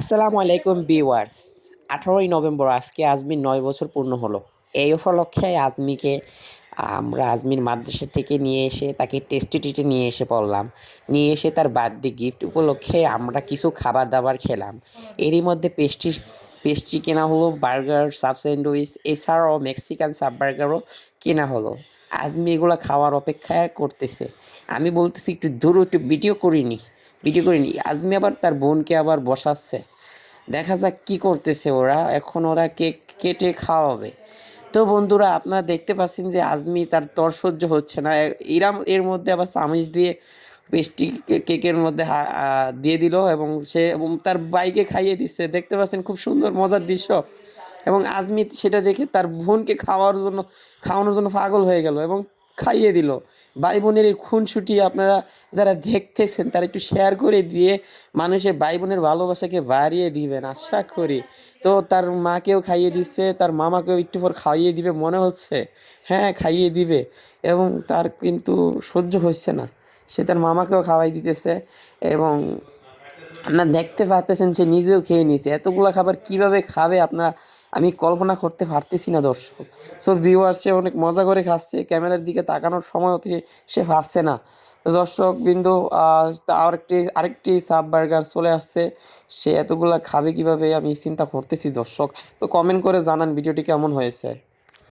আসসালামু আলাইকুম ভিউয়ার্স। আঠারোই নভেম্বর, আজকে আজমির নয় বছর পূর্ণ হলো। এই উপলক্ষে আজমিকে, আমরা আজমির মাদ্রাসা থেকে নিয়ে এসে তাকে টেস্টি টিটে নিয়ে এসে পড়লাম। নিয়ে এসে তার বার্থডে গিফট উপলক্ষে আমরা কিছু খাবার দাবার খেলাম। এরই মধ্যে পেস্ট্রি পেস্ট্রি কেনা হলো বার্গার সাব স্যান্ডউইচ এছাড়াও মেক্সিকান সাব বার্গারও কেনা হলো। আজমি এগুলো খাওয়ার অপেক্ষা করতেছে। আমি বলতেছি, একটু দূর একটু ভিডিও করিনি। ভিডিও করিনি। আজমি আবার তার বোনকে আবার বসাচ্ছে। দেখা যাক কি করতেছে ওরা। এখন ওরা কেক কেটে খাওয়াবে। তো বন্ধুরা, আপনারা দেখতে পাচ্ছেন যে আজমি তার তর সহ্য হচ্ছে না। এ- এরা মধ্যে আবার চামিচ দিয়ে পেস্ট্রি কেকের মধ্যে দিয়ে দিল এবং সে তার বাইকে খাইয়ে দিচ্ছে। দেখতে পাচ্ছেন খুব সুন্দর, মজার দৃশ্য। এবং আজমি সেটা দেখে তার বোনকে খাওয়ার জন্য, খাওয়ানোর জন্য পাগল হয়ে গেল এবং খাইয়ে দিল। ভাই বোনের এই খুনসুটি আপনারা যারা দেখতেছেন, তারা একটু শেয়ার করে দিয়ে মানুষের ভাই বোনের ভালোবাসাকে বাড়িয়ে দিবেন, আশা করি। তো তার মাকেও খাইয়ে দিচ্ছে তার মামাকেও একটু পর খাইয়ে দিবে, মনে হচ্ছে। হ্যাঁ খাইয়ে দিবে। এবং তার কিন্তু সহ্য হচ্ছে না। সে তার মামাকেও খাওয়াই দিতেছে এবং আপনারা দেখতে পারতেছেন সে নিজেও খেয়ে নিয়েছে। এতগুলো খাবার কীভাবে খাবে আপনারা? আমি কল্পনা করতে পারতেছি না দর্শক। সো ভিউয়ার সে অনেক মজা করে খাচ্ছে, ক্যামেরার দিকে তাকানোর সময় হচ্ছে সে পাচ্ছে না। দর্শক বিন্দু আরেকটি আরেকটি সাব বার্গার চলে আসছে। সে এতগুলা খাবে কীভাবে আমি চিন্তা করতেছি দর্শক। তো কমেন্ট করে জানান ভিডিওটি কেমন হয়েছে।